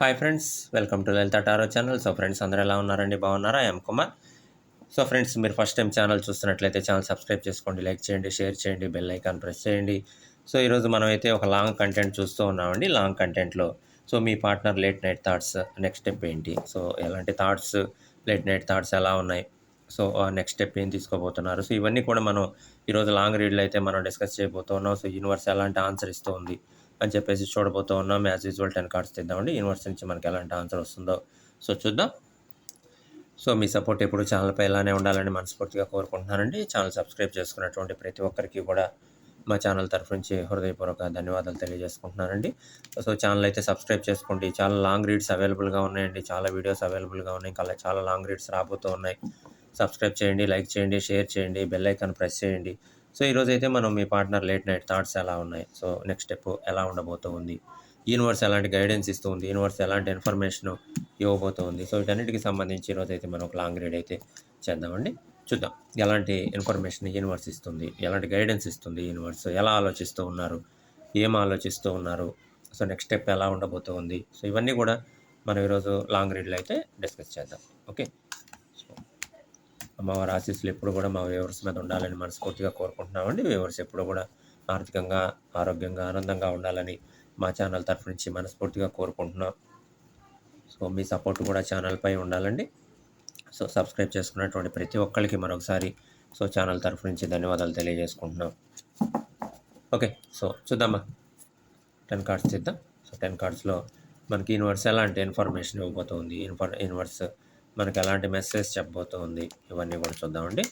Hi friends welcome to Lalitha tarot channel so friends అందరూ ఎలా ఉన్నారండి? బాగున్నారా? ఎం కుమార్ సో ఫ్రెండ్స్ మీరు ఫస్ట్ టైం ఛానల్ చూస్తున్నట్లయితే ఛానల్ సబ్స్క్రైబ్ చేసుకోండి లైక్ చేయండి షేర్ చేయండి బెల్ ఐకాన్ ప్రెస్ చేయండి. సో ఈరోజు మనం అయితే ఒక లాంగ్ కంటెంట్ చూస్తూ ఉన్నామండి. లాంగ్ కంటెంట్లో సో మీ partner late night thoughts next step ఏంటి? సో ఎలాంటి థాట్స్ లేట్ నైట్ థాట్స్ ఎలా ఉన్నాయి? సో నెక్స్ట్ స్టెప్ ఏం తీసుకోబోతున్నారు? సో ఇవన్నీ కూడా మనం ఈరోజు లాంగ్ రీడ్లో అయితే మనం డిస్కస్ చేయబోతున్నాం. సో యూనివర్స్ ఎలాంటి ఆన్సర్ ఇస్తూ ఉంది? అని చెప్పేసి చూడబోతూ ఉన్నాం. యాజ్ యూజువల్ టెన్ కార్డ్స్ తెద్దామండి. యూనివర్స్ నుంచి మనకి ఎలాంటి ఆన్సర్ వస్తుందో. సో చూద్దాం. సో మీ సపోర్ట్ ఎప్పుడు ఛానల్పై ఇలానే ఉండాలని మనస్ఫూర్తిగా కోరుకుంటున్నానండి. ఛానల్ సబ్స్క్రైబ్ చేసుకున్నటువంటి ప్రతి ఒక్కరికి కూడా మా ఛానల్ తరఫు నుంచి హృదయపూర్వక ధన్యవాదాలు తెలియజేసుకుంటున్నానండి. సో ఛానల్ అయితే సబ్స్క్రైబ్ చేసుకోండి. చాలా లాంగ్ రీడ్స్ అవైలబుల్గా ఉన్నాయండి. చాలా వీడియోస్ అవైలబుల్గా ఉన్నాయి. ఇంకా చాలా లాంగ్ రీడ్స్ రాబోతూ ఉన్నాయి. సబ్స్క్రైబ్ చేయండి లైక్ చేయండి షేర్ చేయండి బెల్ ఐకాన్ ప్రెస్ చేయండి. సో ఈరోజు అయితే మనం మీ పార్ట్నర్ లేట్ నైట్ థాట్స్ ఎలా ఉన్నాయి? సో నెక్స్ట్ స్టెప్ ఎలా ఉండబోతూ ఉంది? యూనివర్స్ ఎలాంటి గైడెన్స్ ఇస్తుంది యూనివర్స్ ఎలాంటి ఇన్ఫర్మేషన్ ఇవ్వబోతోంది సో వీటన్నిటికి సంబంధించి ఈరోజు అయితే మనం ఒక లాంగ్ రీడ్ అయితే చేద్దామండి. చూద్దాం. ఎలాంటి ఇన్ఫర్మేషన్ యూనివర్స్ ఇస్తుంది? ఎలాంటి గైడెన్స్ ఇస్తుంది యూనివర్స్? ఎలా ఆలోచిస్తూ ఉన్నారు? ఏం ఆలోచిస్తూ ఉన్నారు? సో నెక్స్ట్ స్టెప్ ఎలా ఉండబోతోంది సో ఇవన్నీ కూడా మనం ఈరోజు లాంగ్ రీడ్లో అయితే డిస్కస్ చేద్దాం. ఓకే? అమ్మవారి ఆశీస్సులు ఎప్పుడు కూడా మా వ్యూవర్స్ మీద ఉండాలని మనస్ఫూర్తిగా కోరుకుంటున్నామండి. వ్యూవర్స్ ఎప్పుడు కూడా ఆర్థికంగా ఆరోగ్యంగా ఆనందంగా ఉండాలని మా ఛానల్ తరఫు నుంచి మనస్ఫూర్తిగా కోరుకుంటున్నాం. సో మీ సపోర్ట్ కూడా ఛానల్పై ఉండాలండి. సో సబ్స్క్రైబ్ చేసుకున్నటువంటి ప్రతి ఒక్కరికి మరొకసారి సో ఛానల్ తరఫు నుంచి ధన్యవాదాలు తెలియజేసుకుంటున్నాం. ఓకే సో చూద్దామా? టెన్ కార్డ్స్ తీద్దాం. సో టెన్ కార్డ్స్లో మనకి యూనివర్స్ ఎలాంటి ఇన్ఫర్మేషన్ ఇవ్వబోతుంది. ఇన్ఫర్ యూనివర్స్ మనకు ఎలాంటి మెసేజ్ చెప్పబోతుంది. ఇవన్నీ కూడా చూద్దామండి.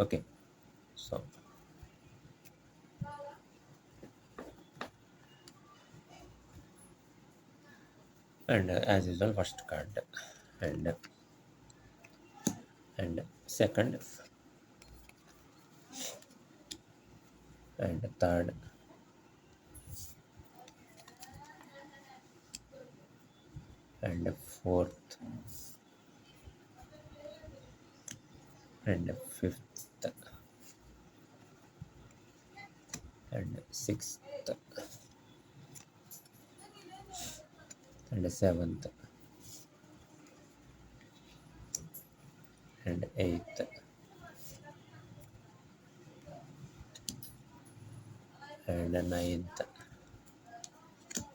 Okay. So. And as usual first card. And. And second. And third. And fourth. And fifth. And sixth. And seventh. And eighth. And ninth.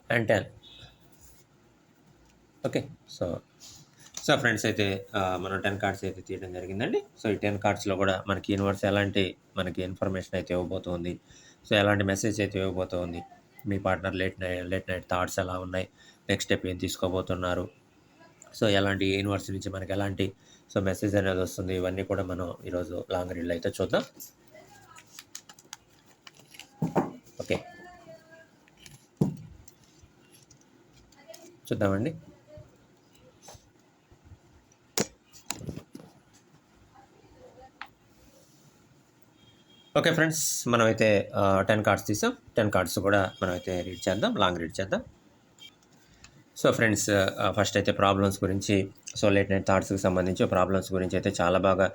And ten. Okay. So so friends అయితే మనం ten cards అయితే తీయడం జరిగిందండి. So ఈ ten కార్డ్స్లో కూడా మనకి universe ఎలాంటి మనకి ఇన్ఫర్మేషన్ అయితే ఇవ్వబోతుంది సో ఎలాంటి మెసేజ్ అయితే ఇవ్వబోతుంది మీ partner late night late night thoughts ఎలా ఉన్నాయి? నెక్స్ట్ స్టెప్ ఏం తీసుకోబోతున్నారు? సో ఎలాంటి యూనివర్స్ నుంచి మనకి ఎలాంటి సో మెసేజ్ అనేది వస్తుంది? ఇవన్నీ కూడా మనం ఈరోజు లాంగ్ రీల్ అయితే చూద్దాం. ఓకే. చూద్దామండి. ఓకే ఫ్రెండ్స్ మనమైతే టెన్ కార్డ్స్ తీసాం. టెన్ కార్డ్స్ కూడా మనమైతే రీడ్ చేద్దాం లాంగ్ రీడ్ చేద్దాం. సో ఫ్రెండ్స్ ఫస్ట్ అయితే ప్రాబ్లమ్స్ గురించి సో లేట్ నైట్ థాట్స్కి సంబంధించి ప్రాబ్లమ్స్ గురించి అయితే చాలా బాగా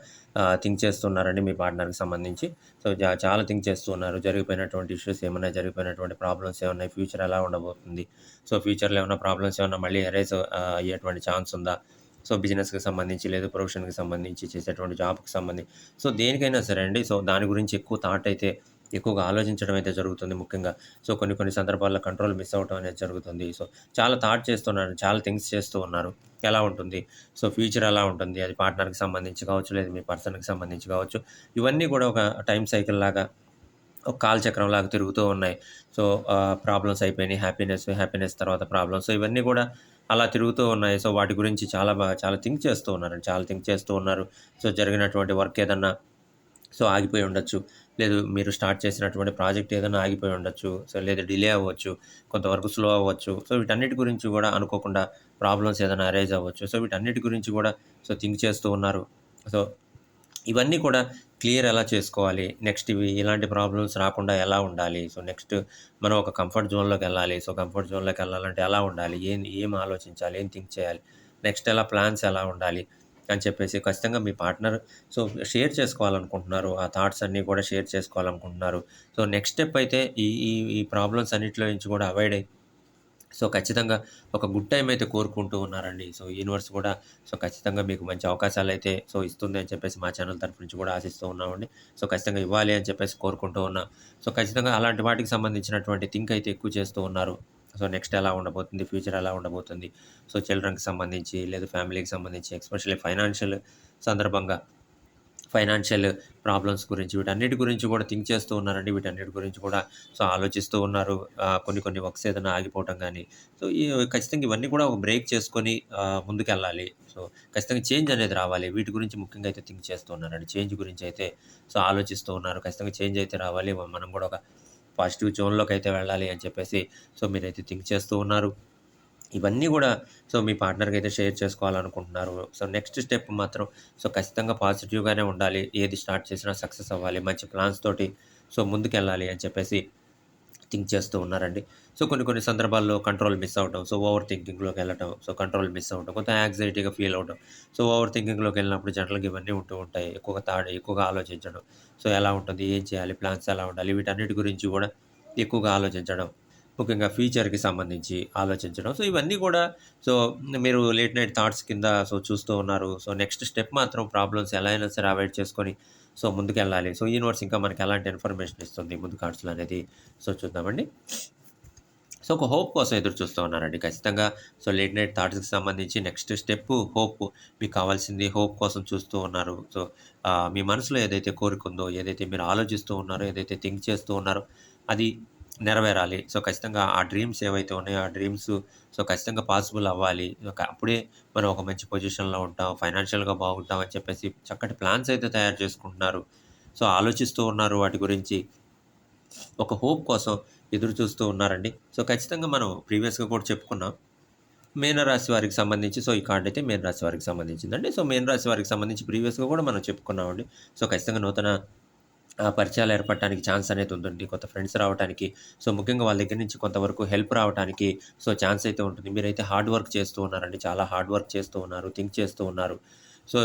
థింక్ చేస్తున్నారండి మీ పార్ట్నర్కి సంబంధించి. సో చాలా థింక్ చేస్తున్నారు. జరిగిపోయినటువంటి ఇష్యూస్ ఏమైనా జరిగిపోయినటువంటి ప్రాబ్లమ్స్ ఏమైనా ఫ్యూచర్ ఎలా ఉండబోతుంది? సో ఫ్యూచర్లో ఏమైనా ప్రాబ్లమ్స్ ఏమైనా మళ్ళీ అరైజ్ అయ్యేటువంటి ఛాన్స్ ఉందా? సో బిజినెస్కి సంబంధించి లేదు ప్రొఫెషన్కి సంబంధించి చేసేటువంటి జాబ్కి సంబంధించి సో దేనికైనా సరే అండి. సో దాని గురించి ఎక్కువ థాట్ అయితే ఎక్కువగా ఆలోచించడం అయితే జరుగుతుంది ముఖ్యంగా. సో కొన్ని కొన్ని సందర్భాల్లో కంట్రోల్ మిస్ అవ్వటం అనేది జరుగుతుంది. సో చాలా థాట్ చేస్తున్నారు చాలా థింగ్స్ చేస్తూ ఉన్నారు. ఎలా ఉంటుంది? సో ఫ్యూచర్ ఎలా ఉంటుంది? అది పార్ట్నర్కి సంబంధించి కావచ్చు లేదు మీ పర్సన్కి సంబంధించి కావచ్చు. ఇవన్నీ కూడా ఒక టైం సైకిల్ లాగా ఒక కాల్ చక్రం లాగా తిరుగుతూ ఉన్నాయి. సో ప్రాబ్లమ్స్ అయిపోయినాయి. హ్యాపీనెస్ హ్యాపీనెస్ తర్వాత ప్రాబ్లమ్స్. సో ఇవన్నీ కూడా అలా తిరుగుతూ ఉన్నాయి. సో వాటి గురించి చాలా బాగా చాలా థింక్ చేస్తూ ఉన్నారు. చాలా థింక్ చేస్తూ ఉన్నారు. సో జరిగినటువంటి వర్క్ ఏదన్నా సో ఆగిపోయి ఉండొచ్చు. లేదు మీరు స్టార్ట్ చేసినటువంటి ప్రాజెక్ట్ ఏదైనా ఆగిపోయి ఉండొచ్చు. సో లేదా డిలే అవ్వచ్చు. కొంతవరకు స్లో అవ్వచ్చు. సో వీటన్నిటి గురించి కూడా అనుకోకుండా ప్రాబ్లమ్స్ ఏదైనా అరేజ్ అవ్వచ్చు. సో వీటన్నిటి గురించి కూడా సో థింక్ చేస్తూ ఉన్నారు. సో ఇవన్నీ కూడా క్లియర్ ఎలా చేసుకోవాలి? నెక్స్ట్ ఇవి ఇలాంటి ప్రాబ్లమ్స్ రాకుండా ఎలా ఉండాలి? సో నెక్స్ట్ మనం ఒక కంఫర్ట్ జోన్లోకి వెళ్ళాలి. సో కంఫర్ట్ జోన్లోకి వెళ్ళాలంటే ఎలా ఉండాలి? ఏం ఏం ఆలోచించాలి? ఏం థింక్ చేయాలి? నెక్స్ట్ ఎలా ప్లాన్స్ ఎలా ఉండాలి? అని చెప్పేసి ఖచ్చితంగా మీ పార్ట్నర్ సో షేర్ చేసుకోవాలనుకుంటున్నారు. ఆ థాట్స్ అన్నీ కూడా షేర్ చేసుకోవాలనుకుంటున్నారు. సో నెక్స్ట్ స్టెప్ అయితే ఈ ఈ ఈ ప్రాబ్లమ్స్ అన్నిటిలో నుంచి కూడా అవాయిడ్ అయ్యి సో ఖచ్చితంగా ఒక గుడ్ టైం అయితే కోరుకుంటూ ఉన్నారండి. సో యూనివర్స్ కూడా సో ఖచ్చితంగా మీకు మంచి అవకాశాలైతే సో ఇస్తుంది అని చెప్పేసి మా ఛానల్ తరఫు నుంచి కూడా ఆశిస్తూ ఉన్నామండి. సో ఖచ్చితంగా ఇవ్వాలి అని చెప్పేసి కోరుకుంటూ ఉన్నాం. సో ఖచ్చితంగా అలాంటి వాటికి సంబంధించినటువంటి థింక్ అయితే ఎక్కువ చేస్తూ ఉన్నారు. సో నెక్స్ట్ ఎలా ఉండబోతుంది? ఫ్యూచర్ ఎలా ఉండబోతుంది? సో చిల్డ్రన్‌కి సంబంధించి లేదా ఫ్యామిలీకి సంబంధించి ఎస్పెషల్లీ ఫైనాన్షియల్ సందర్భంగా ఫైనాన్షియల్ ప్రాబ్లమ్స్ గురించి వీటన్నిటి గురించి కూడా థింక్ చేస్తూ ఉన్నారండి. వీటన్నిటి గురించి కూడా సో ఆలోచిస్తూ ఉన్నారు. కొన్ని కొన్ని వర్క్స్ ఏదైనా ఆగిపోవటం కానీ సో ఈ ఖచ్చితంగా ఇవన్నీ కూడా ఒక బ్రేక్ చేసుకొని ముందుకెళ్ళాలి. సో ఖచ్చితంగా చేంజ్ అనేది రావాలి. వీటి గురించి ముఖ్యంగా అయితే థింక్ చేస్తూ ఉన్నారండి. చేంజ్ గురించి అయితే సో ఆలోచిస్తూ ఉన్నారు. ఖచ్చితంగా చేంజ్ అయితే రావాలి. మనం కూడా ఒక పాజిటివ్ జోన్‌లోకి అయితే వెళ్ళాలి అని చెప్పేసి సో మీరైతే థింక్ చేస్తూ ఉన్నారు. ఇవన్నీ కూడా సో మీ పార్ట్నర్‌కి అయితే షేర్ చేసుకోవాలనుకుంటున్నారు. సో నెక్స్ట్ స్టెప్ మాత్రం సో ఖచ్చితంగా పాజిటివ్‌గానే ఉండాలి. ఏది స్టార్ట్ చేసినా సక్సెస్ అవ్వాలి. మంచి ప్లాన్స్ తోటి సో ముందుకెళ్ళాలి అని చెప్పేసి థింక్ చేస్తూ ఉన్నారండి. సో కొన్ని కొన్ని సందర్భాల్లో కంట్రోల్ మిస్ అవ్వటం. సో ఓవర్ థింకింగ్‌లోకి వెళ్ళటం. సో కంట్రోల్ మిస్ అవ్వటం. కొంత యాంగ్జైటీగా ఫీల్ అవ్వటం. సో ఓవర్ థింకింగ్‌లోకి వెళ్ళినప్పుడు జనరల్‌గా ఇవన్నీ ఉంటూ ఉంటాయి. ఎక్కువగా తాడ ఎక్కువగా ఆలోచించడం. సో ఎలా ఉంటుంది? ఏం చేయాలి? ప్లాన్స్ ఎలా ఉండాలి? వీటన్నిటి గురించి కూడా ఎక్కువగా ఆలోచించడం. ముఖ్యంగా ఫ్యూచర్‌కి సంబంధించి ఆలోచించడం. సో ఇవన్నీ కూడా సో మీరు లేట్ నైట్ థాట్స్ కింద సో చూస్తూ ఉన్నారు. సో నెక్స్ట్ స్టెప్ మాత్రం ప్రాబ్లమ్స్ ఎలా అయినా సరే అవాయిడ్ చేసుకొని సో ముందుకెళ్ళాలి. సో యూనివర్స్ ఇంకా మనకి ఎలాంటి ఇన్ఫర్మేషన్ ఇస్తుంది ముందు కార్డ్స్‌లో అనేది సో చూద్దామండి. సో ఒక హోప్ కోసం ఎదురు చూస్తూ ఉన్నారండి. ఖచ్చితంగా సో లేట్ నైట్ థాట్స్‌కి సంబంధించి నెక్స్ట్ స్టెప్ హోప్. మీకు కావాల్సింది హోప్ కోసం చూస్తూ ఉన్నారు. సో మీ మనసులో ఏదైతే కోరిక ఉందో, ఏదైతే మీరు ఆలోచిస్తూ ఉన్నారో, ఏదైతే థింక్ చేస్తూ ఉన్నారో అది నెరవేరాలి. సో ఖచ్చితంగా ఆ డ్రీమ్స్ ఏవైతే ఉన్నాయో ఆ డ్రీమ్స్ సో ఖచ్చితంగా పాసిబుల్ అవ్వాలి. ఒక అప్పుడే మనం ఒక మంచి పొజిషన్‌లో ఉంటాం. ఫైనాన్షియల్‌గా బాగుంటాం అని చెప్పేసి చక్కటి ప్లాన్స్ అయితే తయారు చేసుకుంటున్నారు. సో ఆలోచిస్తూ ఉన్నారు వాటి గురించి. ఒక హోప్ కోసం ఎదురు చూస్తూ ఉన్నారండి. సో ఖచ్చితంగా మనం ప్రీవియస్‌గా కూడా చెప్పుకున్నాం. మీనరాశి వారికి సంబంధించి సో ఈ కార్డ్ అయితే మీనరాశి వారికి సంబంధించిందండి. సో మీనరాశి వారికి సంబంధించి ప్రీవియస్‌గా కూడా మనం చెప్పుకున్నామండి. సో ఖచ్చితంగా నూతన పరిచయాలు ఏర్పడటానికి ఛాన్స్ అనేది ఉందండి. కొత్త ఫ్రెండ్స్ రావటానికి, సో ముఖ్యంగా వాళ్ళ దగ్గర నుంచి కొంతవరకు హెల్ప్ రావటానికి సో ఛాన్స్ అయితే ఉంటుంది. మీరైతే హార్డ్ వర్క్ చేస్తూ ఉన్నారండి. చాలా హార్డ్ వర్క్ చేస్తూ ఉన్నారు. థింక్ చేస్తూ ఉన్నారు. సో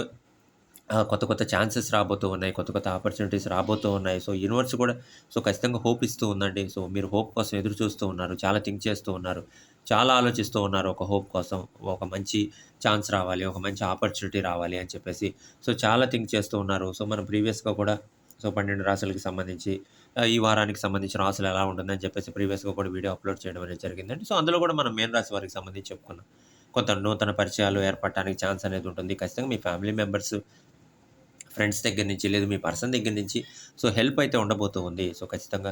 కొత్త కొత్త ఛాన్సెస్ రాబోతూ ఉన్నాయి. కొత్త కొత్త ఆపర్చునిటీస్ రాబోతూ ఉన్నాయి. సో యూనివర్స్ కూడా సో ఖచ్చితంగా హోప్ ఇస్తూ ఉందండి. సో మీరు హోప్ కోసం ఎదురు చూస్తూ ఉన్నారు. చాలా థింక్ చేస్తూ ఉన్నారు. చాలా ఆలోచిస్తూ ఉన్నారు ఒక హోప్ కోసం. ఒక మంచి ఛాన్స్ రావాలి. ఒక మంచి ఆపర్చునిటీ రావాలి అని చెప్పేసి సో చాలా థింక్ చేస్తూ ఉన్నారు. సో మనం ప్రీవియస్‌గా కూడా సో పన్నెండు రాసులకు సంబంధించి ఈ వారానికి సంబంధించిన రాసులు ఎలా ఉంటుందని చెప్పేసి ప్రీవియస్‌గా కూడా వీడియో అప్‌లోడ్ చేయడం అనేది జరిగిందండి. సో అందులో కూడా మనం మెయిన్ రాశి వారికి సంబంధించి చెప్పుకున్నాం. కొంత నూతన పరిచయాలు ఏర్పడటానికి ఛాన్స్ అనేది ఉంటుంది. ఖచ్చితంగా మీ ఫ్యామిలీ మెంబర్స్ ఫ్రెండ్స్ దగ్గర నుంచి లేదు మీ పర్సన్ దగ్గర నుంచి సో హెల్ప్ అయితే ఉండబోతూ ఉంది. సో ఖచ్చితంగా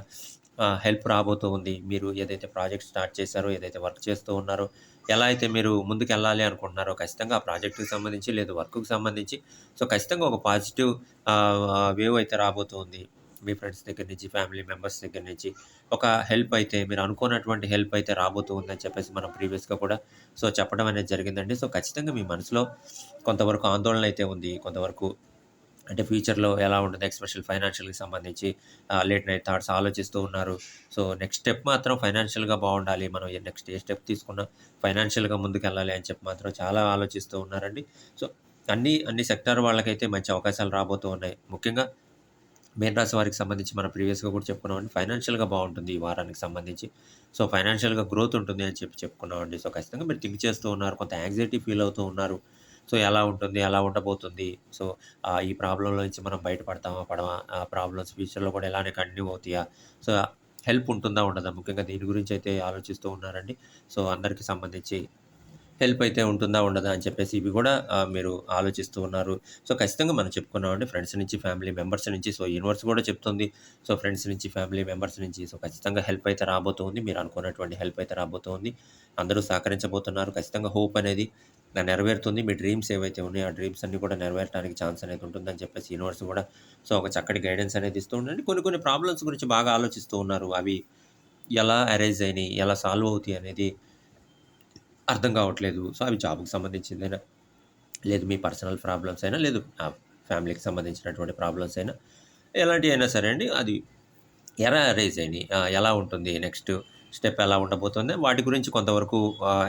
హెల్ప్ రాబోతూ ఉంది. మీరు ఏదైతే ప్రాజెక్ట్ స్టార్ట్ చేశారో, ఏదైతే వర్క్ చేస్తూ ఉన్నారో, ఎలా అయితే మీరు ముందుకెళ్ళాలి అనుకుంటున్నారో ఖచ్చితంగా ఆ ప్రాజెక్టుకి సంబంధించి లేదు వర్క్‌కి సంబంధించి సో ఖచ్చితంగా ఒక పాజిటివ్ వేవ్ అయితే రాబోతుంది మీ ఫ్రెండ్స్ దగ్గర నుంచి, ఫ్యామిలీ మెంబర్స్ దగ్గర నుంచి ఒక హెల్ప్ అయితే మీరు అనుకున్నటువంటి హెల్ప్ అయితే రాబోతూ ఉందని చెప్పేసి మనం ప్రీవియస్‌గా కూడా సో చెప్పడం అనేది జరిగిందండి. సో ఖచ్చితంగా మీ మనసులో కొంతవరకు ఆందోళన అయితే ఉంది. కొంతవరకు అంటే ఫ్యూచర్‌లో ఎలా ఉంటుంది ఎక్స్పెషల్ ఫైనాన్షియల్‌కి సంబంధించి లేట్ నైట్ థాట్స్ ఆలోచిస్తూ ఉన్నారు. సో నెక్స్ట్ స్టెప్ మాత్రం ఫైనాన్షియల్‌గా బాగుండాలి. మనం ఏ నెక్స్ట్ ఏ స్టెప్ తీసుకున్నా ఫైనాన్షియల్‌గా ముందుకెళ్ళాలి అని చెప్పి మాత్రం చాలా ఆలోచిస్తూ ఉన్నారండి. సో అన్ని అన్ని సెక్టార్ వాళ్ళకైతే మంచి అవకాశాలు రాబోతూ ఉన్నాయి. ముఖ్యంగా మీనరాశి వారికి సంబంధించి మనం ప్రీవియస్‌గా కూడా చెప్పుకున్నామండి. ఫైనాన్షియల్‌గా బాగుంటుంది ఈ వారానికి సంబంధించి. సో ఫైనాన్షియల్‌గా గ్రోత్ ఉంటుంది అని చెప్పి చెప్పుకున్నామండి. సో ఖచ్చితంగా మీరు థింక్ చేస్తూ ఉన్నారు. కొంత యాంగ్జైటీ ఫీల్ అవుతూ ఉన్నారు. సో ఎలా ఉంటుంది? ఎలా ఉండబోతుంది? సో ఈ ప్రాబ్లంలో నుంచి మనం బయటపడతామా? పడమా? ఆ ప్రాబ్లమ్స్ ఫ్యూచర్‌లో కూడా ఇలానే కంటిన్యూ అవుతాయా? సో హెల్ప్ ఉంటుందా? ఉండదా? ముఖ్యంగా దీని గురించి అయితే ఆలోచిస్తూ ఉన్నారండి. సో అందరికి సంబంధించి హెల్ప్ అయితే ఉంటుందా? ఉండదా? అని చెప్పేసి ఇవి కూడా మీరు ఆలోచిస్తూ ఉన్నారు. సో ఖచ్చితంగా మనం చెప్పుకున్నామండి ఫ్రెండ్స్ నుంచి, ఫ్యామిలీ మెంబర్స్ నుంచి సో యూనివర్స్ కూడా చెప్తుంది. సో ఫ్రెండ్స్ నుంచి, ఫ్యామిలీ మెంబర్స్ నుంచి సో ఖచ్చితంగా హెల్ప్ అయితే రాబోతుంది మీరు అనుకున్నటువంటి హెల్ప్ అయితే రాబోతుంది అందరూ సహకరించబోతున్నారు. ఖచ్చితంగా హోప్ అనేది నెరవేరుతుంది. మీ డ్రీమ్స్ ఏవైతే ఉన్నాయో ఆ డ్రీమ్స్ అన్నీ కూడా నెరవేరటానికి ఛాన్స్ అనేది ఉంటుందని చెప్పేసి యూనివర్స్ కూడా సో ఒక చక్కటి గైడెన్స్ అనేది ఇస్తూ ఉండండి. కొన్ని కొన్ని ప్రాబ్లమ్స్ గురించి బాగా ఆలోచిస్తూ ఉన్నారు. అవి ఎలా అరైజ్ అయినాయి? ఎలా సాల్వ్ అవుతాయి అనేది అర్థం కావట్లేదు. సో అవి జాబ్‌కి సంబంధించిందైనా, లేదు మీ పర్సనల్ ప్రాబ్లమ్స్ అయినా, లేదు ఫ్యామిలీకి సంబంధించినటువంటి ప్రాబ్లమ్స్ అయినా, ఎలాంటివి అయినా సరే అండి. అది ఎలా అరైజ్ అయినాయి? ఎలా ఉంటుంది? నెక్స్ట్ స్టెప్ ఎలా ఉండబోతుంది? వాటి గురించి కొంతవరకు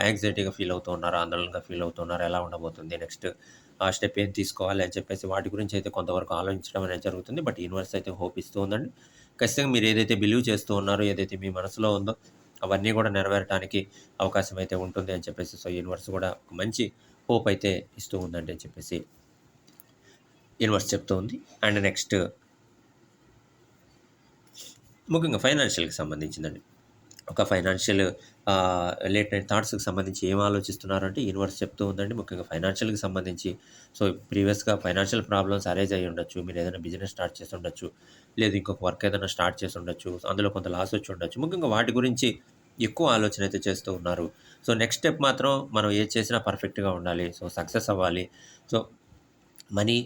యాంగ్జైటీగా ఫీల్ అవుతున్నారు ఆందోళనగా ఫీల్ అవుతున్నారు. ఎలా ఉండబోతుంది? నెక్స్ట్ ఆ స్టెప్ ఏం తీసుకోవాలి అని చెప్పేసి వాటి గురించి అయితే కొంతవరకు ఆలోచించడం అనేది జరుగుతుంది. బట్ యూనివర్స్ అయితే హోప్ ఇస్తూ ఉందండి. ఖచ్చితంగా మీరు ఏదైతే బిలీవ్ చేస్తూ ఉన్నారో, ఏదైతే మీ మనసులో ఉందో అవన్నీ కూడా నెరవేరటానికి అవకాశం అయితే ఉంటుంది అని చెప్పేసి సో యూనివర్స్ కూడా ఒక మంచి హోప్ అయితే ఇస్తూ ఉందండి అని చెప్పేసి యూనివర్స్ చెప్తూ ఉంది అండ్ నెక్స్ట్ ముఖ్యంగా ఫైనాన్షియల్కి సంబంధించిందండి ఒక ఫైనాన్షియల్ లేట్ నైట్ థాట్స్కి సంబంధించి ఏం ఆలోచిస్తున్నారు అంటే యూనివర్స్ చెప్తూ ఉందండి. ముఖ్యంగా ఫైనాన్షియల్కి సంబంధించి. సో ప్రీవియస్గా ఫైనాన్షియల్ ప్రాబ్లమ్స్ అరేజ్ అయ్యి ఉండొచ్చు. మీరు ఏదైనా బిజినెస్ స్టార్ట్ చేసి ఉండొచ్చు. లేదు ఇంకొక వర్క్ ఏదైనా స్టార్ట్ చేసి ఉండొచ్చు. అందులో కొంత లాస్ వచ్చి ఉండొచ్చు. ముఖ్యంగా వాటి గురించి ఎక్కువ ఆలోచన అయితే చేస్తూ ఉన్నారు. సో నెక్స్ట్ స్టెప్ మాత్రం మనం ఏది చేసినా పర్ఫెక్ట్గా ఉండాలి. సో సక్సెస్ అవ్వాలి. సో మనీ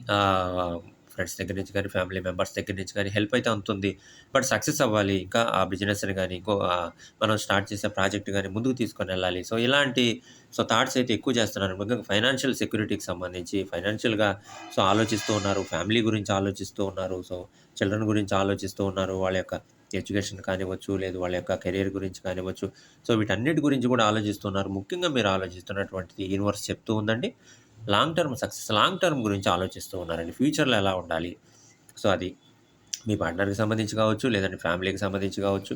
ఫ్రెండ్స్ దగ్గర నుంచి కానీ ఫ్యామిలీ మెంబర్స్ దగ్గర నుంచి కానీ హెల్ప్ అయితే అందుతుంది. బట్ సక్సెస్ అవ్వాలి. ఇంకా ఆ బిజినెస్ని కానీ ఇంకో మనం స్టార్ట్ చేసే ప్రాజెక్ట్ కానీ ముందుకు తీసుకొని వెళ్ళాలి. సో ఇలాంటి సో థాట్స్ అయితే ఎక్కువ చేస్తున్నారు. ముఖ్యంగా ఫైనాన్షియల్ సెక్యూరిటీకి సంబంధించి ఫైనాన్షియల్గా సో ఆలోచిస్తూ ఉన్నారు. ఫ్యామిలీ గురించి ఆలోచిస్తూ ఉన్నారు. సో చిల్డ్రన్ గురించి ఆలోచిస్తూ ఉన్నారు. వాళ్ళ యొక్క ఎడ్యుకేషన్ కానివ్వచ్చు లేదు వాళ్ళ యొక్క కెరీర్ గురించి కానివ్వచ్చు. సో వీటన్నిటి గురించి కూడా ఆలోచిస్తున్నారు. ముఖ్యంగా మీరు ఆలోచిస్తున్నటువంటిది యూనివర్స్ చెప్తూ ఉందండి. Long term success long term గురించి ఆలోచిస్తూ ఉన్నారండి ఫ్యూచర్లో ఎలా ఉండాలి? సో అది మీ పార్ట్నర్కి సంబంధించి కావచ్చు లేదంటే ఫ్యామిలీకి సంబంధించి కావచ్చు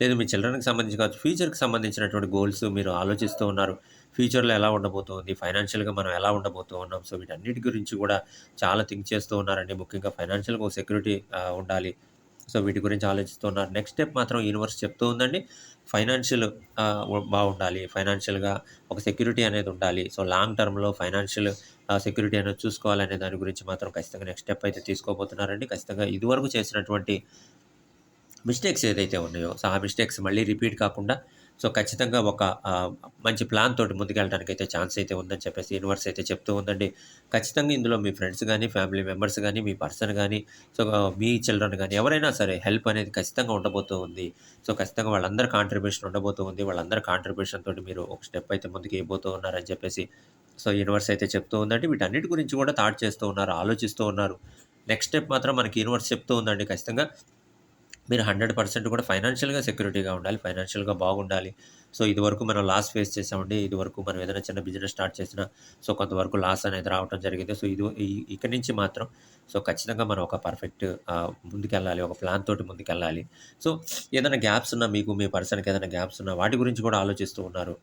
లేదు మీ చిల్డ్రన్కి సంబంధించి కావచ్చు ఫ్యూచర్కి సంబంధించినటువంటి గోల్స్ మీరు ఆలోచిస్తూ ఉన్నారు. ఫ్యూచర్లో ఎలా ఉండబోతుంది? ఫైనాన్షియల్గా మనం ఎలా ఉండబోతూ ఉన్నాం? సో వీటన్నిటి గురించి కూడా చాలా థింక్ చేస్తూ ఉన్నారండి. ముఖ్యంగా ఫైనాన్షియల్గా ఒక సెక్యూరిటీ ఉండాలి. సో వీటి గురించి ఆలోచిస్తున్నారు. నెక్స్ట్ స్టెప్ మాత్రం యూనివర్స్ చెప్తూ ఉందండి. ఫైనాన్షియల్ బాగుండాలి. ఫైనాన్షియల్గా ఒక సెక్యూరిటీ అనేది ఉండాలి. సో లాంగ్ టర్మ్లో ఫైనాన్షియల్ సెక్యూరిటీ అనేది చూసుకోవాలనే దాని గురించి మాత్రం ఖచ్చితంగా నెక్స్ట్ స్టెప్ అయితే తీసుకోబోతున్నారండి. ఖచ్చితంగా ఇదివరకు చేసినటువంటి మిస్టేక్స్ ఏదైతే ఉన్నాయో సో ఆ మిస్టేక్స్ మళ్ళీ రిపీట్ కాకుండా సో ఖచ్చితంగా ఒక మంచి ప్లాన్ తోటి ముందుకెళ్ళడానికి అయితే ఛాన్స్ అయితే ఉందని చెప్పేసి యూనివర్స్ అయితే చెప్తూ ఉందండి. ఖచ్చితంగా ఇందులో మీ ఫ్రెండ్స్ కానీ ఫ్యామిలీ మెంబర్స్ కానీ మీ పర్సన్ కానీ సో మీ చిల్డ్రన్ కానీ ఎవరైనా సరే హెల్ప్ అనేది ఖచ్చితంగా ఉండబోతూ ఉంది. సో ఖచ్చితంగా వాళ్ళందరి కాంట్రిబ్యూషన్ ఉండబోతూ ఉంది. వాళ్ళందరి కాంట్రిబ్యూషన్ తోటి మీరు ఒక స్టెప్ అయితే ముందుకు వేయబోతూ ఉన్నారని చెప్పేసి సో యూనివర్స్ అయితే చెప్తూ ఉందండి. వీటన్నిటి గురించి కూడా థాట్ చేస్తూ ఉన్నారు ఆలోచిస్తూ ఉన్నారు. నెక్స్ట్ స్టెప్ మాత్రం మనకి యూనివర్స్ చెప్తూ ఉందండి ఖచ్చితంగా. మీరు హండ్రెడ్ పర్సెంట్ కూడా ఫైనాన్షియల్గా సెక్యూరిటీగా ఉండాలి ఫైనాన్షియల్గా బాగుండాలి. సో ఇదివరకు మనం లాస్ ఫేస్ చేసామండి ఇదివరకు మనం ఏదైనా చిన్న బిజినెస్ స్టార్ట్ చేసినా సో కొంతవరకు లాస్ అనేది రావడం జరిగింది. సో ఇది ఇక్కడి నుంచి మాత్రం సో ఖచ్చితంగా మనం ఒక పర్ఫెక్ట్ ముందుకెళ్ళాలి ఒక ప్లాన్ తోటి ముందుకెళ్ళాలి. సో ఏదైనా గ్యాప్స్ ఉన్నా మీకు మీ పర్సన్కి ఏదైనా గ్యాప్స్ ఉన్నా వాటి గురించి కూడా ఆలోచిస్తూ ఉన్నారు.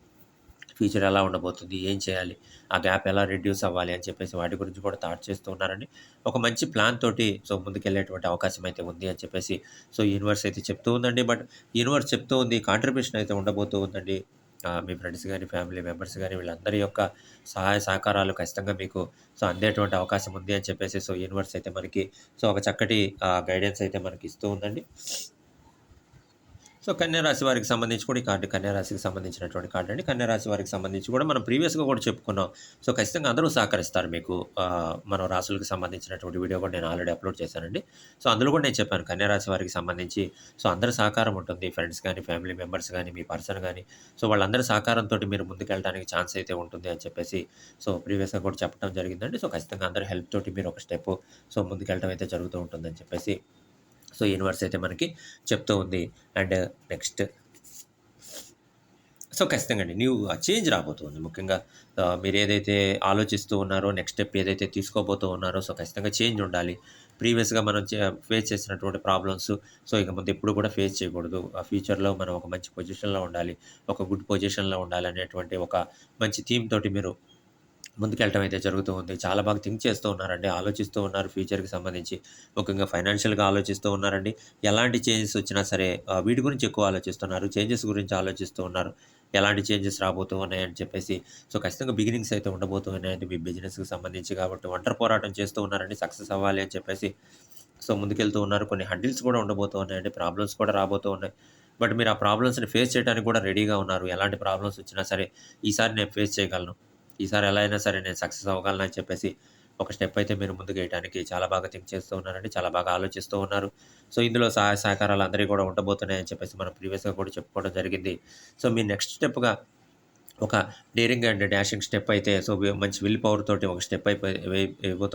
ఫ్యూచర్ ఎలా ఉండబోతుంది ఏం చేయాలి ఆ గ్యాప్ ఎలా రెడ్యూస్ అవ్వాలి అని చెప్పేసి వాటి గురించి కూడా థాట్ చేస్తూ ఉన్నారండి. ఒక మంచి ప్లాన్ తోటి సో ముందుకెళ్ళేటువంటి అవకాశం అయితే ఉంది అని చెప్పేసి సో యూనివర్స్ అయితే చెప్తూ ఉందండి. బట్ యూనివర్స్ చెప్తూ ఉంది కాంట్రిబ్యూషన్ అయితే ఉండబోతూ ఉందండి. మీ ఫ్రెండ్స్ కానీ ఫ్యామిలీ మెంబర్స్ కానీ వీళ్ళందరి యొక్క సహాయ సహకారాలు ఖచ్చితంగా మీకు సో అందేటువంటి అవకాశం ఉంది అని చెప్పేసి సో యూనివర్స్ అయితే మనకి సో ఒక చక్కటి గైడెన్స్ అయితే మనకి ఇస్తూ ఉందండి. సో కన్యారాశి వారికి సంబంధించి కూడా ఈ కార్డు కన్యారాశికి సంబంధించినటువంటి కార్డు అండి. కన్యారాశి వారికి సంబంధించి కూడా మనం ప్రీవియస్గా కూడా చెప్పుకున్నాం. సో ఖచ్చితంగా అందరూ సహకరిస్తారు మీకు. మనం మన రాశులకు సంబంధించినటువంటి వీడియో కూడా నేను ఆల్రెడీ అప్లోడ్ చేశానండి. సో అందులో కూడా నేను చెప్పాను కన్యారాశి వారికి సంబంధించి సో అందరి సహకారం ఉంటుంది. ఫ్రెండ్స్ కానీ ఫ్యామిలీ మెంబర్స్ కానీ మీ పర్సన్ కానీ. సో వాళ్ళందరి సహకారంతో మీరు ముందుకెళ్ళడానికి ఛాన్స్ అయితే ఉంటుంది అని చెప్పేసి సో ప్రీవియస్గా కూడా చెప్పడం జరిగిందండి. సో ఖచ్చితంగా అందరి హెల్ప్ తోటి మీరు ఒక స్టెప్ సో ముందుకెళ్ళడం అయితే జరుగుతూ ఉంటుందని చెప్పేసి సో యూనివర్స్ అయితే మనకి చెప్తూ ఉంది. And next. సో ఖచ్చితంగా అండి. న్యూ చేంజ్ రాబోతుంది ముఖ్యంగా మీరు ఏదైతే ఆలోచిస్తూ ఉన్నారో నెక్స్ట్ స్టెప్ ఏదైతే తీసుకోబోతూ ఉన్నారో సో ఖచ్చితంగా చేంజ్ ఉండాలి. ప్రీవియస్గా మనం ఫేస్ చేసినటువంటి ప్రాబ్లమ్స్ సో ఇక ముందు ఎప్పుడు కూడా ఫేస్ చేయకూడదు. ఆ ఫ్యూచర్లో మనం ఒక మంచి పొజిషన్లో ఉండాలి. ఒక గుడ్ పొజిషన్లో ఉండాలి అనేటువంటి ఒక మంచి థీమ్ తోటి మీరు ముందుకెళ్ళటం అయితే జరుగుతూ ఉంది. చాలా బాగా థింక్ చేస్తూ ఉన్నారండి. ఆలోచిస్తూ ఉన్నారు ఫ్యూచర్కి సంబంధించి. ముఖ్యంగా ఫైనాన్షియల్గా ఆలోచిస్తూ ఉన్నారండి. ఎలాంటి చేంజెస్ వచ్చినా సరే వీటి గురించి ఎక్కువ ఆలోచిస్తున్నారు. చేంజెస్ గురించి ఆలోచిస్తూ ఉన్నారు. ఎలాంటి చేంజెస్ రాబోతూ ఉన్నాయని చెప్పేసి సో ఖచ్చితంగా బిగినింగ్స్ అయితే ఉండబోతూ ఉన్నాయండి మీ బిజినెస్కి సంబంధించి కాబట్టి. ఒంటరి పోరాటం చేస్తూ ఉన్నారండి. సక్సెస్ అవ్వాలి అని చెప్పేసి సో ముందుకెళ్తూ ఉన్నారు. కొన్ని హండిల్స్ కూడా ఉండబోతూ ఉన్నాయండి. ప్రాబ్లమ్స్ కూడా రాబోతూ ఉన్నాయి. బట్ మీరు ఆ ప్రాబ్లమ్స్ని ఫేస్ చేయడానికి కూడా రెడీగా ఉన్నారు. ఎలాంటి ప్రాబ్లమ్స్ వచ్చినా సరే ఈసారి నేను ఫేస్ చేయగలను. ఈసారి ఎలా అయినా సరే నేను సక్సెస్ అవ్వగలను అని చెప్పేసి ఒక స్టెప్ అయితే మీరు ముందుకు వేయడానికి చాలా బాగా థింక్ చేస్తూ ఉన్నారండి. చాలా బాగా ఆలోచిస్తూ ఉన్నారు. సో ఇందులో సహాయ సహకారాలు అందరికీ కూడా ఉండబోతున్నాయని చెప్పేసి మనం ప్రీవియస్గా కూడా చెప్పుకోవడం జరిగింది. సో మీ నెక్స్ట్ స్టెప్గా ఒక డేరింగ్ అండ్ డాషింగ్ స్టెప్ అయితే సో మంచి విల్ పవర్ తోటి ఒక స్టెప్ అయిపోయి వే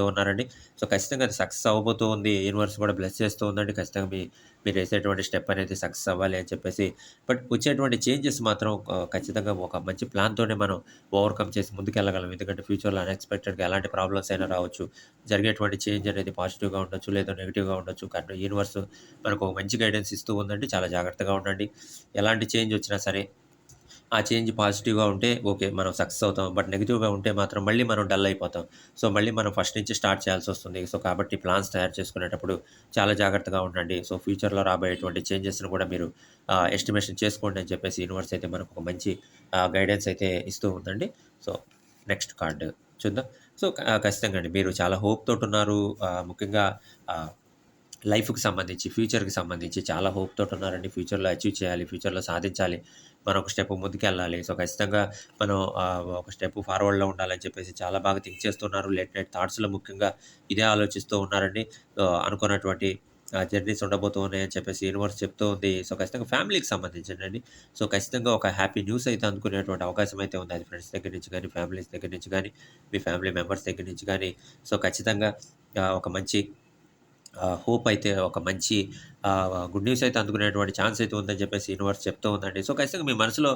ఉన్నారండి. సో ఖచ్చితంగా అది సక్సెస్ అవ్వబోతూ ఉంది. యూనివర్స్ కూడా బ్లెస్ చేస్తూ ఉందండి. ఖచ్చితంగా మీ మీరు వేసేటువంటి స్టెప్ అనేది సక్సెస్ అవ్వాలి అని చెప్పేసి. బట్ వచ్చేటువంటి చేంజెస్ మాత్రం ఖచ్చితంగా ఒక మంచి ప్లాన్‌తోనే మనం ఓవర్‌కమ్ చేసి ముందుకెళ్ళగలం. ఎందుకంటే ఫ్యూచర్‌లో అన్‌ఎక్స్‌పెక్టెడ్‌గా ఎలాంటి ప్రాబ్లమ్స్ అయినా రావచ్చు. జరిగేటువంటి చేంజ్ అనేది పాజిటివ్‌గా ఉండొచ్చు. లేదా నెగెటివ్‌గా ఉండొచ్చు. కానీ యూనివర్స్ మనకు ఒక మంచి గైడెన్స్ ఇస్తూ ఉందండి. చాలా జాగ్రత్తగా ఉండండి. ఎలాంటి చేంజ్ వచ్చినా సరే ఆ చేంజ్ పాజిటివ్‌గా ఉంటే ఓకే. మనం సక్సెస్ అవుతాం. బట్ నెగిటివ్గా ఉంటే మాత్రం మళ్ళీ మనం డల్ అయిపోతాం. సో, మళ్ళీ మనం ఫస్ట్ నుంచి స్టార్ట్ చేయాల్సి వస్తుంది సో, కాబట్టి ప్లాన్స్ తయారు చేసుకునేటప్పుడు చాలా జాగ్రత్తగా ఉండండి. సో, ఫ్యూచర్‌లో రాబోయేటువంటి చేంజెస్‌ని కూడా మీరు ఎస్టిమేషన్ చేసుకోండి అని చెప్పేసి యూనివర్స్ అయితే మనకు ఒక మంచి గైడెన్స్ అయితే ఇస్తూ ఉందండి. సో, నెక్స్ట్ కార్డ్ చూద్దాం. సో, ఖచ్చితంగా అండి. మీరు చాలా హోప్ తోటున్నారు. ముఖ్యంగా లైఫ్‌కి సంబంధించి, ఫ్యూచర్‌కి సంబంధించి చాలా హోప్ తోటున్నారండి. ఫ్యూచర్‌లో అచీవ్ చేయాలి. ఫ్యూచర్‌లో సాధించాలి. మనం ఒక స్టెప్ ముందుకెళ్ళాలి. సో, ఖచ్చితంగా మనం ఒక స్టెప్ ఫార్వర్డ్‌లో ఉండాలని చెప్పేసి చాలా బాగా థింక్ చేస్తున్నారు. లేట్ నైట్ థాట్స్‌లో ముఖ్యంగా ఇదే ఆలోచిస్తూ ఉన్నారండి. అనుకున్నటువంటి జర్నీస్ ఉండబోతున్నాయని చెప్పేసి యూనివర్స్ చెప్తూ ఉంది. సో, ఖచ్చితంగా ఫ్యామిలీకి సంబంధించిందండి. సో, ఖచ్చితంగా ఒక హ్యాపీ న్యూస్ అయితే అందుకునేటువంటి అవకాశం అయితే ఉంది. అది ఫ్రెండ్స్ దగ్గర నుంచి కానీ ఫ్యామిలీస్ దగ్గర నుంచి కానీ మీ ఫ్యామిలీ మెంబర్స్ దగ్గర నుంచి కానీ సో, ఖచ్చితంగా ఒక మంచి హోప్ అయితే ఒక మంచి గుడ్ న్యూస్ అయితే అందుకునేటువంటి ఛాన్స్ అయితే ఉందని చెప్పేసి యూనివర్స్ చెప్తూ ఉందండి. సో, ఖచ్చితంగా మీ మనసులో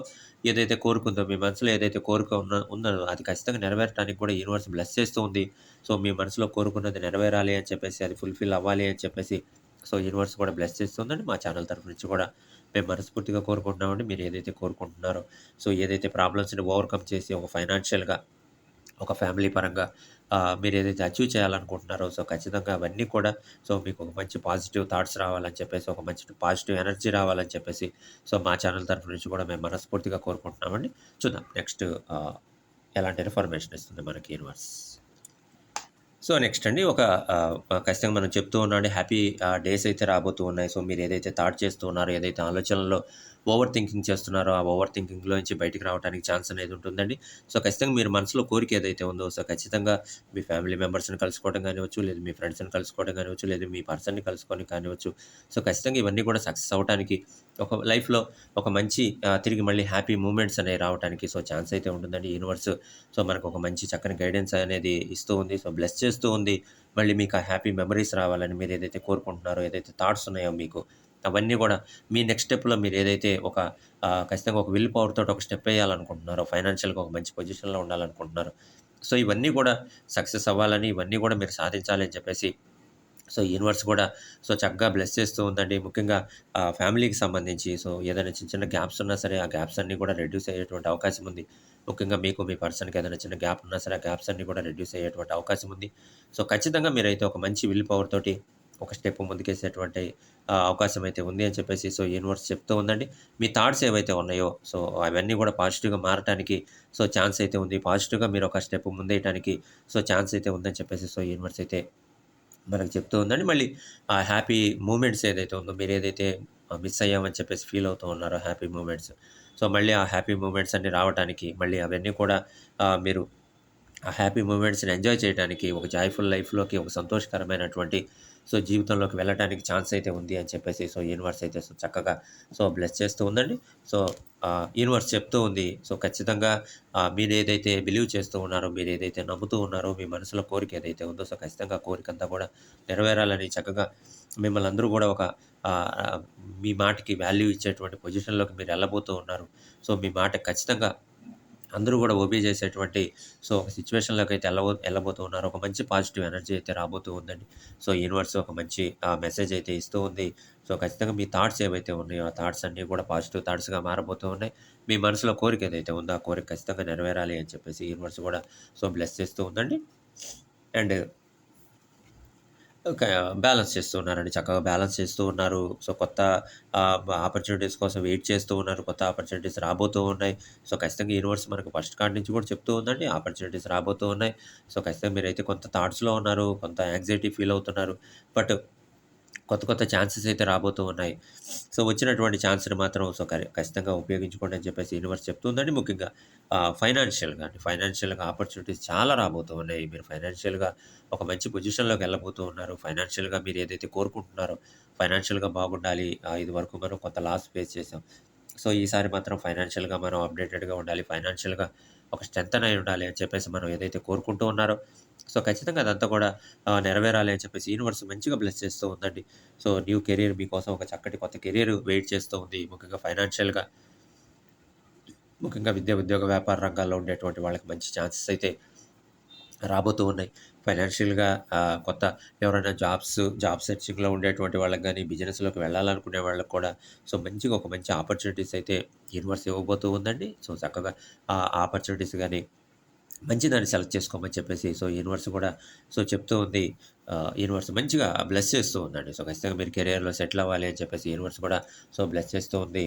ఏదైతే కోరుకుందో, మీ మనసులో ఏదైతే కోరిక ఉన్న ఉందో అది ఖచ్చితంగా నెరవేరటానికి కూడా యూనివర్స్ బ్లెస్ చేస్తూ ఉంది. సో, మీ మనసులో కోరుకున్నది నెరవేరాలి అని చెప్పేసి, అది ఫుల్‌ఫిల్ అవ్వాలి అని చెప్పేసి, సో, యూనివర్స్ కూడా బ్లెస్ చేస్తుందండి. మా ఛానల్ తరఫు నుంచి కూడా మేము మనస్ఫూర్తిగా కోరుకుంటున్నామండి. మీరు ఏదైతే కోరుకుంటున్నారో, సో, ఏదైతే ప్రాబ్లమ్స్‌ని ఓవర్‌కమ్ చేసి ఒక ఫైనాన్షియల్‌గా, ఒక ఫ్యామిలీ పరంగా మీరు ఏదైతే అచీవ్ చేయాలనుకుంటున్నారో, సో, ఖచ్చితంగా అవన్నీ కూడా సో, మీకు ఒక మంచి పాజిటివ్ థాట్స్ రావాలని చెప్పేసి, ఒక మంచి పాజిటివ్ ఎనర్జీ రావాలని చెప్పేసి, సో, మా ఛానల్ తరపు నుంచి కూడా మేము మనస్ఫూర్తిగా కోరుకుంటున్నామండి. చూద్దాం నెక్స్ట్ ఎలాంటి ఇన్ఫర్మేషన్ ఇస్తుంది మనకి యూనివర్స్. సో, నెక్స్ట్ అండి ఒక ఖచ్చితంగా మనం చెప్తూ ఉన్నామండి హ్యాపీ డేస్ అయితే రాబోతూ ఉన్నాయి. సో, మీరు ఏదైతే థాట్ చేస్తూ ఉన్నారో, ఏదైతే ఆలోచనలో ఓవర్ థింకింగ్ చేస్తున్నారో, ఆ ఓవర్ థింకింగ్‌లో నుంచి బయటికి రావడానికి ఛాన్స్ అనేది ఉంటుందండి. సో, ఖచ్చితంగా మీరు మనసులో కోరిక ఏదైతే ఉందో, సో, ఖచ్చితంగా మీ ఫ్యామిలీ మెంబర్స్‌ని కలుసుకోవడం కానివచ్చు లేదు మీ ఫ్రెండ్స్‌ని కలుసుకోవడం కానివచ్చు లేదు మీ పర్సన్‌ని కలుసుకొని కానివ్వచ్చు. సో, ఖచ్చితంగా ఇవన్నీ కూడా సక్సెస్ అవ్వటానికి ఒక లైఫ్‌లో ఒక మంచి తిరిగి మళ్ళీ హ్యాపీ మూమెంట్స్ అనేవి రావటానికి సో, ఛాన్స్ అయితే ఉంటుందండి. యూనివర్స్ సో, మనకు ఒక మంచి చక్కని గైడెన్స్ అనేది ఇస్తూ ఉంది. సో, బ్లెస్ చేస్తూ ఉంది. మళ్ళీ మీకు ఆ హ్యాపీ మెమరీస్ రావాలని మీరు ఏదైతే కోరుకుంటున్నారో, ఏదైతే థాట్స్ ఉన్నాయో మీకు అవన్నీ కూడా మీ నెక్స్ట్ స్టెప్‌లో మీరు ఏదైతే ఒక ఖచ్చితంగా ఒక విల్ పవర్ తోటి ఒక స్టెప్ వేయాలనుకుంటున్నారో ఫైనాన్షియల్‌గా ఒక మంచి పొజిషన్‌లో ఉండాలనుకుంటున్నారు సో, ఇవన్నీ కూడా సక్సెస్ అవ్వాలని, ఇవన్నీ కూడా మీరు సాధించాలి అని చెప్పేసి సో, యూనివర్స్ కూడా సో, చక్కగా బ్లెస్ చేస్తూ ఉందండి. ముఖ్యంగా ఫ్యామిలీకి సంబంధించి సో, ఏదైనా చిన్న చిన్న గ్యాప్స్ ఉన్నా సరే, ఆ గ్యాప్స్ అన్నీ కూడా రెడ్యూస్ అయ్యేటువంటి అవకాశం ఉంది. ముఖ్యంగా మీకు మీ పర్సన్‌కి ఏదైనా చిన్న గ్యాప్ ఉన్నా సరే, ఆ గ్యాప్స్ అన్నీ కూడా రెడ్యూస్ అయ్యేటువంటి అవకాశం ఉంది. సో, ఖచ్చితంగా మీరైతే ఒక మంచి విల్ పవర్ తోటి ఒక స్టెప్ ముందుకేసేటువంటి అవకాశం అయితే ఉంది అని చెప్పేసి సో, యూనివర్స్ చెప్తూ ఉందండి. మీ థాట్స్ ఏవైతే ఉన్నాయో, సో, అవన్నీ కూడా పాజిటివ్‌గా మారటానికి సో, ఛాన్స్ అయితే ఉంది. పాజిటివ్‌గా మీరు ఒక స్టెప్ ముందేయటానికి సో, ఛాన్స్ అయితే ఉందని చెప్పేసి సో, యూనివర్స్ అయితే మనకు చెప్తూ ఉందండి. మళ్ళీ ఆ హ్యాపీ మూమెంట్స్ ఏదైతే ఉందో, మీరు ఏదైతే మిస్ అయ్యామని చెప్పేసి ఫీల్ అవుతూ ఉన్నారో హ్యాపీ మూమెంట్స్. సో, మళ్ళీ ఆ హ్యాపీ మూమెంట్స్ అన్నీ రావటానికి, మళ్ళీ అవన్నీ కూడా మీరు ఆ హ్యాపీ మూమెంట్స్‌ని ఎంజాయ్ చేయటానికి, ఒక జాయ్‌ఫుల్ లైఫ్‌లోకి ఒక సంతోషకరమైనటువంటి సో, జీవితంలోకి వెళ్ళటానికి ఛాన్స్ అయితే ఉంది అని చెప్పేసి సో, యూనివర్స్ అయితే సో, చక్కగా సో, బ్లెస్ చేస్తూ ఉందండి. సో, యూనివర్స్ చెప్తూ ఉంది. సో, ఖచ్చితంగా మీరు ఏదైతే బిలీవ్ చేస్తూ ఉన్నారో, మీరు ఏదైతే నమ్ముతూ ఉన్నారో, మీ మనసులో కోరిక ఏదైతే ఉందో, సో, ఖచ్చితంగా కోరికంతా కూడా నెరవేరాలని చక్కగా మిమ్మల్ని అందరూ కూడా ఒక మీ మాటకి వాల్యూ ఇచ్చేటువంటి పొజిషన్‌లోకి మీరు వెళ్ళబోతూ ఉన్నారు. సో, మీ మాట ఖచ్చితంగా అందరూ కూడా ఒబే చేసేటువంటి సో, ఒక సిచ్యువేషన్లోకి అయితే వెళ్ళబో వెళ్ళబోతూ ఉన్నారు. ఒక మంచి పాజిటివ్ ఎనర్జీ అయితే రాబోతూ ఉందండి. సో, యూనివర్స్ ఒక మంచి మెసేజ్ అయితే ఇస్తూ ఉంది. సో, ఖచ్చితంగా మీ థాట్స్ ఏవైతే ఉన్నాయో, ఆ థాట్స్ అన్నీ కూడా పాజిటివ్ థాట్స్‌గా మారబోతూ ఉన్నాయి. మీ మనసులో కోరిక ఏదైతే ఉందో, ఆ కోరిక ఖచ్చితంగా నెరవేరాలి అని చెప్పేసి యూనివర్స్ కూడా సో, బ్లెస్ చేస్తూ ఉందండి. అండ్ బ్యాలెన్స్ చేస్తూ ఉన్నారండి. చక్కగా బ్యాలెన్స్ చేస్తూ ఉన్నారు. సో, కొత్త ఆపర్చునిటీస్ కోసం వెయిట్ చేస్తూ ఉన్నారు. కొత్త ఆపర్చునిటీస్ రాబోతూ ఉన్నాయి. సో, ఖచ్చితంగా యూనివర్స్ మనకు ఫస్ట్ కార్డ్ నుంచి కూడా చెప్తూ ఉందండి. ఆపర్చునిటీస్ రాబోతూ ఉన్నాయి. సో, ఖచ్చితంగా మీరైతే కొంత థాట్స్‌లో ఉన్నారు. కొంత యాంగ్జైటీ ఫీల్ అవుతున్నారు. బట్ కొత్త కొత్త ఛాన్సెస్ అయితే రాబోతూ ఉన్నాయి. సో, వచ్చినటువంటి ఛాన్స్‌ని మాత్రం సో, ఖచ్చితంగా ఉపయోగించుకోండి అని చెప్పేసి యూనివర్స్ చెప్తుందండి. ముఖ్యంగా ఫైనాన్షియల్‌గా అండి. ఫైనాన్షియల్‌గా ఆపర్చునిటీస్ చాలా రాబోతూ ఉన్నాయి. మీరు ఫైనాన్షియల్‌గా ఒక మంచి పొజిషన్‌లోకి వెళ్ళబోతూ ఉన్నారు. ఫైనాన్షియల్‌గా మీరు ఏదైతే కోరుకుంటున్నారో, ఫైనాన్షియల్‌గా బాగుండాలి. ఇది వరకు మనం కొంత లాస్ ఫేస్ చేసాం. సో ఈసారి మాత్రం ఫైనాన్షియల్‌గా మనం అప్‌డేటెడ్‌గా ఉండాలి. ఫైనాన్షియల్‌గా ఒక స్ట్రెంథెన్ అయి ఉండాలి అని చెప్పేసి మనం ఏదైతే కోరుకుంటూ ఉన్నారో, సో ఖచ్చితంగా అదంతా కూడా నెరవేరాలి అని చెప్పేసి యూనివర్స్ మంచిగా బ్లెస్ చేస్తూ ఉందండి. సో న్యూ కెరియర్ మీకోసం ఒక చక్కటి కొత్త కెరియర్ వెయిట్ చేస్తూ ఉంది. ముఖ్యంగా ఫైనాన్షియల్‌గా ముఖ్యంగా విద్యా, ఉద్యోగ, వ్యాపార రంగాల్లో ఉండేటువంటి వాళ్ళకి మంచి ఛాన్సెస్ అయితే రాబోతూ ఉన్నాయి. ఫైనాన్షియల్‌గా కొత్త ఎవరైనా జాబ్స్, జాబ్ సెర్చింగ్‌లో ఉండేటువంటి వాళ్ళకి కానీ బిజినెస్‌లోకి వెళ్ళాలనుకునే వాళ్ళకి కూడా సో మంచిగా ఒక మంచి ఆపర్చునిటీస్ అయితే యూనివర్స్ ఇవ్వబోతూ ఉందండి. సో చక్కగా ఆ ఆపర్చునిటీస్ కానీ మంచిదాన్ని సెలెక్ట్ చేసుకోమని చెప్పేసి సో యూనివర్స్ కూడా సో చెప్తూ ఉంది. యూనివర్స్ మంచిగా బ్లెస్ చేస్తూ ఉందండి. సో ఖచ్చితంగా మీరు కెరియర్‌లో సెటిల్ అవ్వాలి అని చెప్పేసి యూనివర్స్ కూడా సో బ్లెస్ చేస్తూ ఉంది.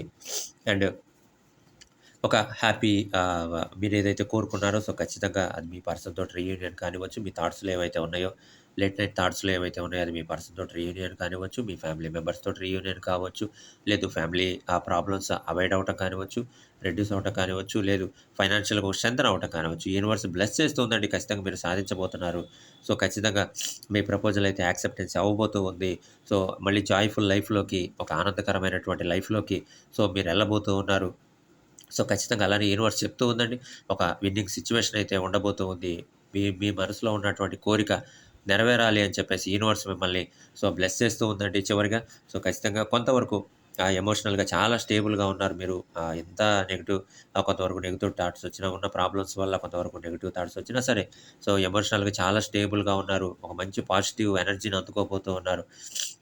అండ్ ఒక హ్యాపీ మీరు ఏదైతే కోరుకున్నారో సో ఖచ్చితంగా అది మీ పర్సన్తో రీయూనియన్ కానివ్వచ్చు, మీ థాట్స్‌లో ఏవైతే ఉన్నాయో, లేట్ నైట్ థాట్స్‌లో ఏవైతే ఉన్నాయో అది మీ పర్సన్ తోటి రీయూనియన్ కానివ్వచ్చు, మీ ఫ్యామిలీ మెంబర్స్ తోటి రీయూనియన్ కావచ్చు, లేదు ఫ్యామిలీ ఆ ప్రాబ్లమ్స్ అవాయిడ్ అవటం కానివ్వచ్చు, రెడ్యూస్ అవ్వటం కానివ్వచ్చు, లేదు ఫైనాన్షియల్‌గా ఒక అవటం అవ్వటం కానివ్వచ్చు. యూనివర్స్ బ్లెస్ చేస్తుందండి. ఖచ్చితంగా మీరు సాధించబోతున్నారు. సో ఖచ్చితంగా మీ ప్రపోజల్ అయితే యాక్సెప్టెన్స్ అవ్వబోతూ ఉంది. సో మళ్ళీ జాయ్‌ఫుల్ లైఫ్‌లోకి ఒక ఆనందకరమైనటువంటి లైఫ్‌లోకి సో మీరు వెళ్ళబోతూ ఉన్నారు. సో ఖచ్చితంగా అలానే యూనివర్స్ చెప్తూ ఉందండి. ఒక విన్నింగ్ సిచ్యువేషన్ అయితే ఉండబోతూ ఉంది. మీ మీ మనసులో ఉన్నటువంటి కోరిక నెరవేరాలి అని చెప్పేసి యూనివర్స్ మిమ్మల్ని సో బ్లెస్ చేస్తూ ఉందండి చివరిగా. సో ఖచ్చితంగా కొంతవరకు ఎమోషనల్‌గా చాలా స్టేబుల్‌గా ఉన్నారు మీరు. ఎంత నెగిటివ్ కొంతవరకు నెగిటివ్ థాట్స్ వచ్చినా, ఉన్న ప్రాబ్లమ్స్ వల్ల కొంతవరకు నెగిటివ్ థాట్స్ వచ్చినా సరే, సో ఎమోషనల్‌గా చాలా స్టేబుల్‌గా ఉన్నారు. ఒక మంచి పాజిటివ్ ఎనర్జీని అందుకోబోతూ ఉన్నారు.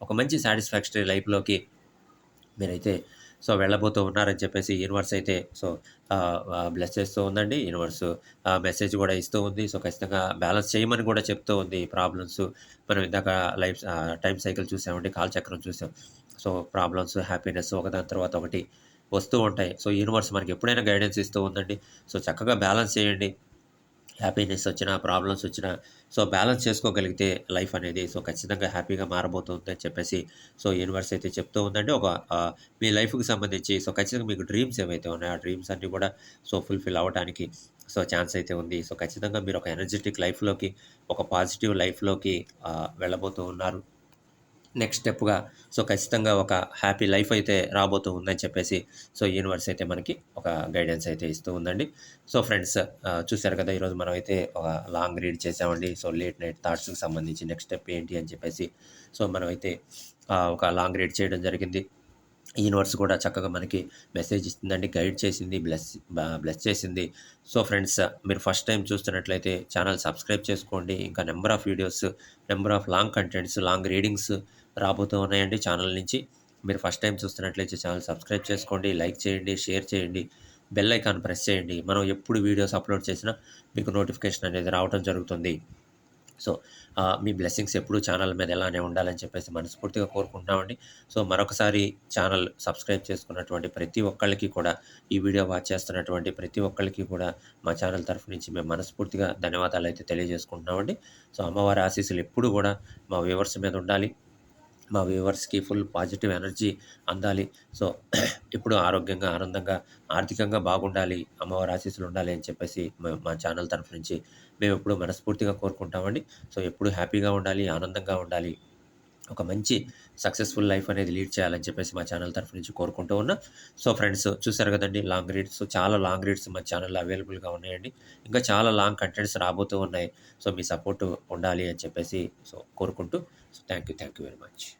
ఒక మంచి సాటిస్ఫాక్టరీ లైఫ్‌లోకి మీరైతే సో వెళ్ళబోతూ ఉన్నారని చెప్పేసి యూనివర్స్ అయితే సో బ్లెస్ చేస్తూ ఉందండి. యూనివర్స్ మెసేజ్ కూడా ఇస్తూ ఉంది. సో ఖచ్చితంగా బ్యాలెన్స్ చేయమని కూడా చెప్తూ ఉంది. ప్రాబ్లమ్స్ మనం ఇందాక లైఫ్ టైం సైకిల్ చూసామండి. కాలచక్రం చూసాం. సో ప్రాబ్లమ్స్, హ్యాపీనెస్ ఒకదాని తర్వాత ఒకటి వస్తూ ఉంటాయి. సో యూనివర్స్ మనకి ఎప్పుడైనా గైడెన్స్ ఇస్తూ ఉందండి. సో చక్కగా బ్యాలెన్స్ చేయండి. హ్యాపీనెస్ వచ్చినా, ప్రాబ్లమ్స్ వచ్చినా సో బ్యాలెన్స్ చేసుకోగలిగితే లైఫ్ అనేది సో ఖచ్చితంగా హ్యాపీగా మారబోతుంది అని చెప్పేసి సో యూనివర్స్ అయితే చెప్తూ ఉందండి. ఒక మీ లైఫ్‌కి సంబంధించి సో ఖచ్చితంగా మీకు డ్రీమ్స్ ఏవైతే ఉన్నాయో, ఆ డ్రీమ్స్ అన్నీ కూడా సో ఫుల్‌ఫిల్ అవ్వటానికి సో ఛాన్స్ అయితే ఉంది. సో ఖచ్చితంగా మీరు ఒక ఎనర్జెటిక్ లైఫ్‌లోకి, ఒక పాజిటివ్ లైఫ్‌లోకి వెళ్ళబోతూ ఉన్నారు. నెక్స్ట్ స్టెప్‌గా సో ఖచ్చితంగా ఒక హ్యాపీ లైఫ్ అయితే రాబోతూ ఉందని చెప్పేసి సో యూనివర్స్ అయితే మనకి ఒక గైడెన్స్ అయితే ఇస్తూ ఉందండి. సో ఫ్రెండ్స్ చూశారు చూసారు కదా! ఈరోజు మనమైతే ఒక లాంగ్ రీడ్ చేసామండి. సో లేట్ నైట్ థాట్స్‌కి సంబంధించి నెక్స్ట్ స్టెప్ ఏంటి అని చెప్పేసి సో మనమైతే అయితే ఒక లాంగ్ రీడ్ చేయడం జరిగింది. యూనివర్స్ కూడా చక్కగా మనకి మెసేజ్ ఇస్తుందండి. గైడ్ చేసింది. బ్లెస్ బ్లెస్ చేసింది. సో ఫ్రెండ్స్ మీరు ఫస్ట్ టైం చూస్తున్నట్లయితే ఛానల్ సబ్స్క్రైబ్ చేసుకోండి. ఇంకా number of videos, number of long contents, long readings రాబోతూ ఉన్నాయండి ఛానల్ నుంచి. మీరు ఫస్ట్ టైం చూస్తున్నట్లయితే ఛానల్ సబ్స్క్రైబ్ చేసుకోండి. లైక్ చేయండి, షేర్ చేయండి, బెల్ ఐకాన్ ప్రెస్ చేయండి. మనం ఎప్పుడు వీడియోస్ అప్లోడ్ చేసినా మీకు నోటిఫికేషన్ అనేది రావటం జరుగుతుంది. సో మీ బ్లెస్సింగ్స్ ఎప్పుడూ ఛానల్ మీద ఎలానే ఉండాలని చెప్పేసి మనస్ఫూర్తిగా కోరుకుంటున్నామండి. సో మరొకసారి ఛానల్ సబ్స్క్రైబ్ చేసుకున్నటువంటి ప్రతి ఒక్కళ్ళకి కూడా, ఈ వీడియో వాచ్ చేస్తున్నటువంటి ప్రతి ఒక్కళ్ళకి కూడా మా ఛానల్ తరఫు నుంచి మేము మనస్ఫూర్తిగా ధన్యవాదాలు అయితే తెలియజేసుకుంటున్నామండి. సో అమ్మవారి ఆశీస్సులు ఎప్పుడూ కూడా మా వ్యూవర్స్ మీద ఉండాలి. మా వ్యూవర్స్‌కి ఫుల్ పాజిటివ్ ఎనర్జీ అందాలి. సో ఇప్పుడు ఆరోగ్యంగా, ఆనందంగా, ఆర్థికంగా బాగుండాలి. అమ్మవారి ఆశీస్సులు ఉండాలి అని చెప్పేసి మా ఛానల్ తరఫు నుంచి మేము ఎప్పుడు మనస్ఫూర్తిగా కోరుకుంటామండి. సో ఎప్పుడు హ్యాపీగా ఉండాలి, ఆనందంగా ఉండాలి. ఒక మంచి సక్సెస్‌ఫుల్ లైఫ్ అనేది లీడ్ చేయాలని చెప్పేసి మా ఛానల్ తరఫు నుంచి కోరుకుంటూ ఉన్నా సో ఫ్రెండ్స్ చూసారు కదండి లాంగ్ రీడ్స్ చాలా లాంగ్ రీడ్స్ మా ఛానల్‌లో అవైలబుల్‌గా ఉన్నాయండి. ఇంకా చాలా లాంగ్ కంటెంట్స్ రాబోతూ ఉన్నాయి. సో మీ సపోర్ట్ ఉండాలి అని చెప్పేసి సో కోరుకుంటూ so thank you. Thank you very much.